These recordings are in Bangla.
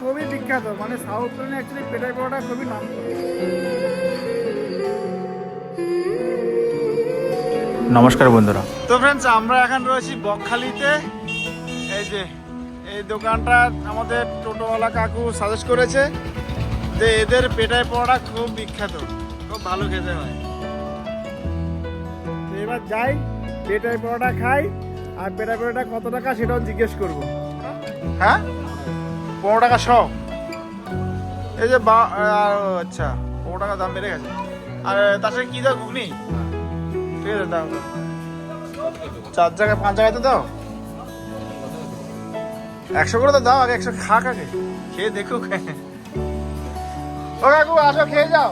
খুবই বিখ্যাত। মানে সাউথ লাইনে অ্যাকচুয়ালি পেটাই পরোটা খুবই নাম। নমস্কার বন্ধুরা। তো ফ্রেন্ডস আমরা এখন রয়েছি বকখালিতে। এই যে এই দোকানটা আমাদের টোটোওয়ালা কাকু সাজেস্ট করেছে যে এদের পেটাই পড়া খুব বিখ্যাত খুব ভালো খেতে হয়। তো এবার যাই পেটাই পরোটা খাই আর পেটাই পরোটা কত টাকা সেটাও জিজ্ঞেস করব। হ্যাঁ? পনেরো টাকা সব। এই যে বা আচ্ছা পনেরো টাকা দাম বেড়ে গেছে। আর তার সাথে কী দাও, ঘুগনি? ঠিক আছে দাও। চার জায়গায় পাঁচ জায়গায় তো দাও। একশো করে তো দাও, আগে একশো খাক আগে। খেয়ে দেখুক। ও, কাকু, আসো, খেয়ে যাও।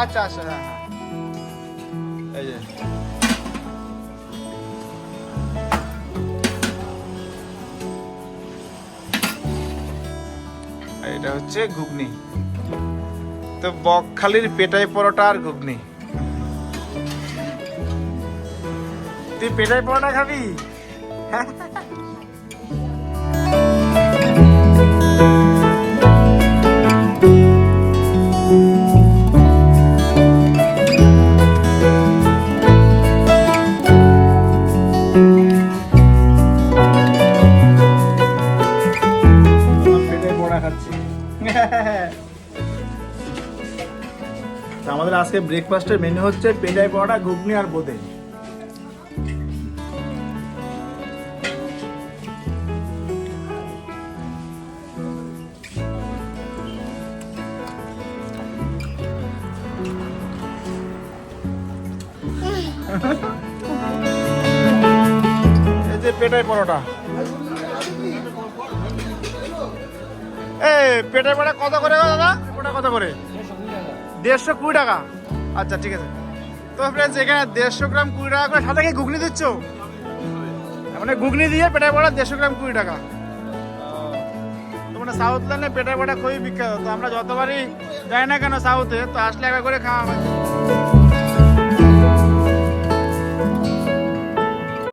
আচ্ছা আচ্ছা হ্যাঁ হ্যাঁ। এই যে। এটা হচ্ছে ঘুগনি। তো বকখালির পেটাই পরোটা আর ঘুগনি। তুই পেটাই পরোটা খাবি? পেটাই আমাদের আজকে ব্রেকফাস্টের মেনু হচ্ছে পেটাই পরোটা ঘুগনি আর বোঁদে। এই যে পেটাই পরোটা পেটের পড়া কত করে দাদা? ওটা কত করে? দেড়শো কুড়ি টাকা। আচ্ছা ঠিক আছে। তো ফ্রেন্ডস এখানে দেড়শো গ্রাম কুড়ি টাকা করে সাথে কি ঘুগনি দিচ্ছ? মানে ঘুগনি দিয়ে পেটের পড়া দেড়শো গ্রাম কুড়ি টাকা। তোমরা সাউথ লাইনে পেটার পড়া খুবই বিখ্যাত। তো আমরা যতবারই যাই না কেন সাউথে, তো আসলে একবার করে খাওয়া হয়।